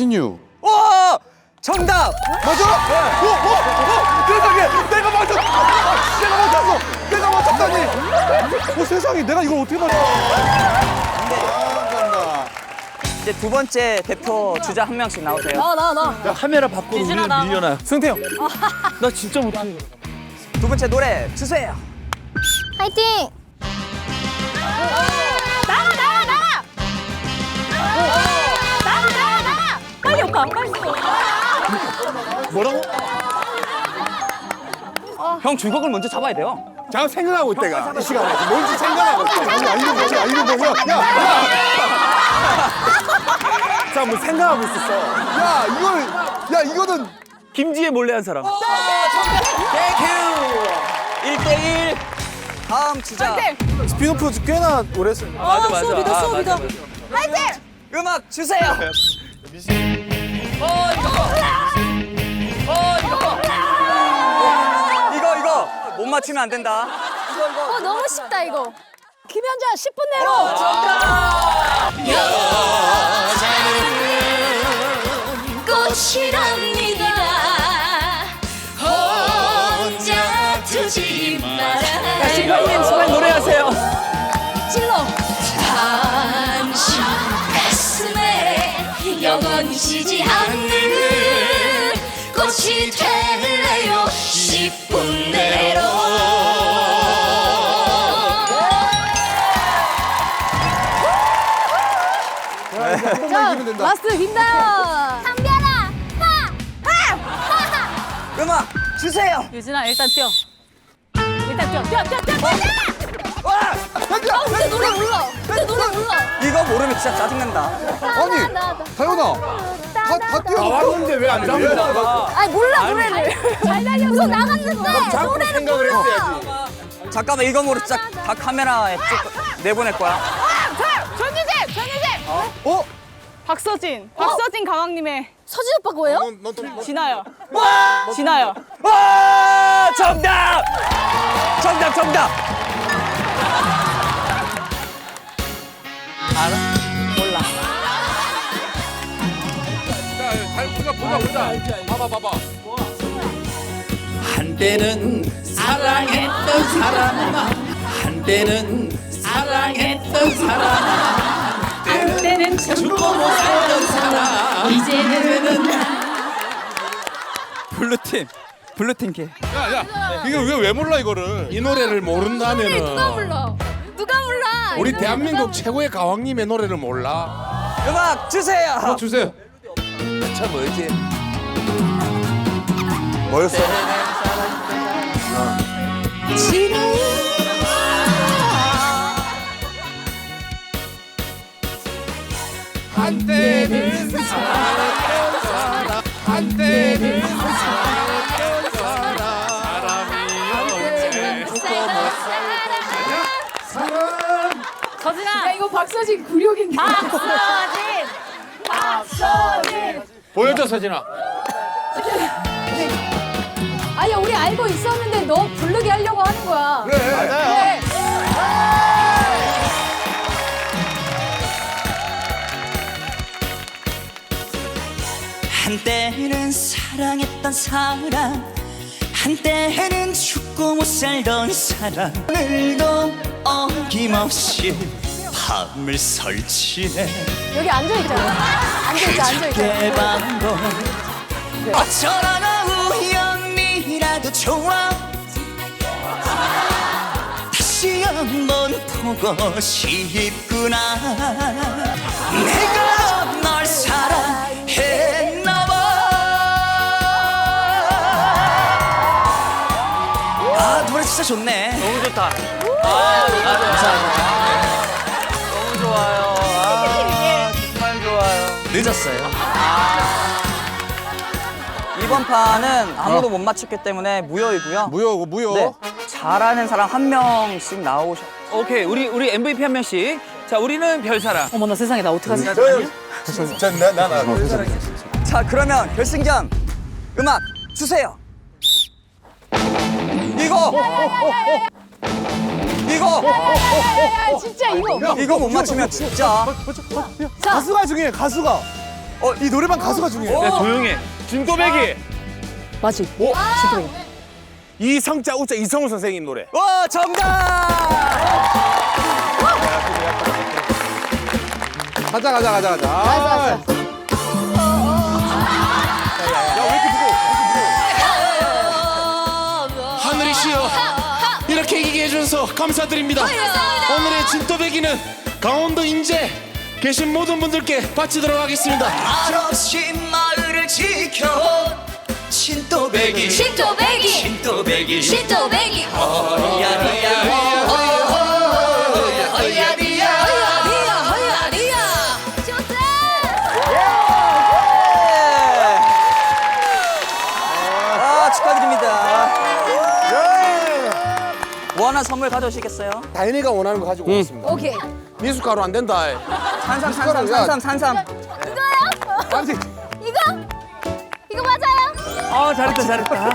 신유. 오! 정답! 맞아? 어, 어, 어, 세상에, 내가 맞았, 아, 내가 맞았어, 내가 맞았다니. 어, 세상에, 내가 이걸 어떻게 맞았어? 이제 두 번째 대표 주자 한 명씩 나오세요. 나, 나, 나. 카메라 밖으로 유진아, 우리를 나. 밀려나요. 승태 형. 나 진짜 못해. 두 번째 노래 주세요. 화이팅! 오빠, 빨리. 뭐라고? 형 주걱을 먼저 잡아야 돼요. 잠깐 생각하고 있다가 이 시간에 뭔지 생각하고 아, 이거 뭐야? 이거 뭐야? 야, 야. 자, 뭐 생각하고 있었어. 야, 이걸, 야, 이거는 김지혜 몰래 한 사람. 땡큐! 1대1 다음 주자 스피노프 꽤나 오래 했어요. 맞아 맞아. 수업이다, 아, 수업이다. 화이팅! 음악 주세요. 이거 이거 못 맞추면 안 된다. 어, 너무 쉽다, 이거. 김현자 10분 내로. 꽃이랍니다 혼자 두지 마라 신랑 지지 않는 꽃이 될래요 10분 내로 한 번만 이기면 된다. 라스트! 음악 주세요. 유진아, 일단 뛰어. 일단 뛰어, 뛰어, 뛰어, 뛰어, 뛰어! 진짜 짜증난다. 아니, 다현아, 다, 다 뛰어. 나왔는데 왜 안 잡냐? 아니, 몰라, 노래를. 잘 달려서 나갔는데 노래를 몰라. 잠깐만 이거 모르 진짜 다 카메라에 찍 내보낼 거야. 전유재! 전유재! 어? 박서진! 박서진 가왕님의 서진 오빠 거예요? 진아요. 진아요. 와! 정답! 정답 정답. 알아? 한때는 사랑했던 사람 한때는 사랑했던 사람 때는 죽고 못 살던 사람 이제는 블루팀. 블루팀 개. 이거 왜, 왜 몰라 이거를? 이 노래를 누가 모른다면은 몰라? 누가 몰라? 우리 대한민국 최고의 가왕님의 노래를 몰라 음악 주세요. 주세요. 참 뭐지 뭐였어? 한때는 사랑했던 사람 한때는 사랑했던 사람 서진아. 야, 이거 박서진 굴욕인데. 박서진. 박서진. 보여줘 서진아. 아니 우리 알고 있었는데 너 부르게 하려고 하는 거야. 그래. 맞아요. 한때는 사랑했던 사람 한때는 죽고 못 살던 사람 오늘도 어김없이 밤을 설치네 여기 앉아 있잖아. 앉아 있자, 앉아 있자. 깨방도 어쩌다가 우연이라도 좋아 다시 한번 보고 싶구나 내가 널 사랑했나봐 아 노래 진짜 좋네 너무 좋다. 아, 감사합니다. 좋아요. 아, 정말 좋아요. 늦었어요 이번 판은 아무도 못 맞췄기 때문에 무효이고요 무효, 무효. 네, 잘하는 사람 한 명씩 나오셔 오케이, 우리 우리 MVP 한 명씩. 자, 우리는 별사랑. 어머나 세상에 나 어떡하지? 자, 나, 나, 나. 자 그러면 결승전 음악 주세요 이거 이거 야, 진짜 이거. 이거 못 맞추면 진짜 가수가 중요해, 가수가. 어, 이 노래방 가수가 중요해. 야, 조용해. 진또배기. 맞지? 오, 이성자 우자 이성우 선생님 노래. 와 정답. 가자 가자 가자 가자. 무거워? 하늘이시여 이렇게 이기게 해주셔서 감사드립니다. 오늘의 진또배기는 강원도 인제 계신 모든 분들께 바치도록 하겠습니다. 말없이 마을을 지켜. 진또배기. 신또배기. 진또배기. 신또배기 원한 선물 가져오시겠어요? 다현이가 원하는 거 가지고 왔습니다. 오케이. 미숫가루 안 된다. 산삼 산삼 야. 산삼 산삼. 아니 이거 이거 맞아요 아, 잘했다, 잘했다.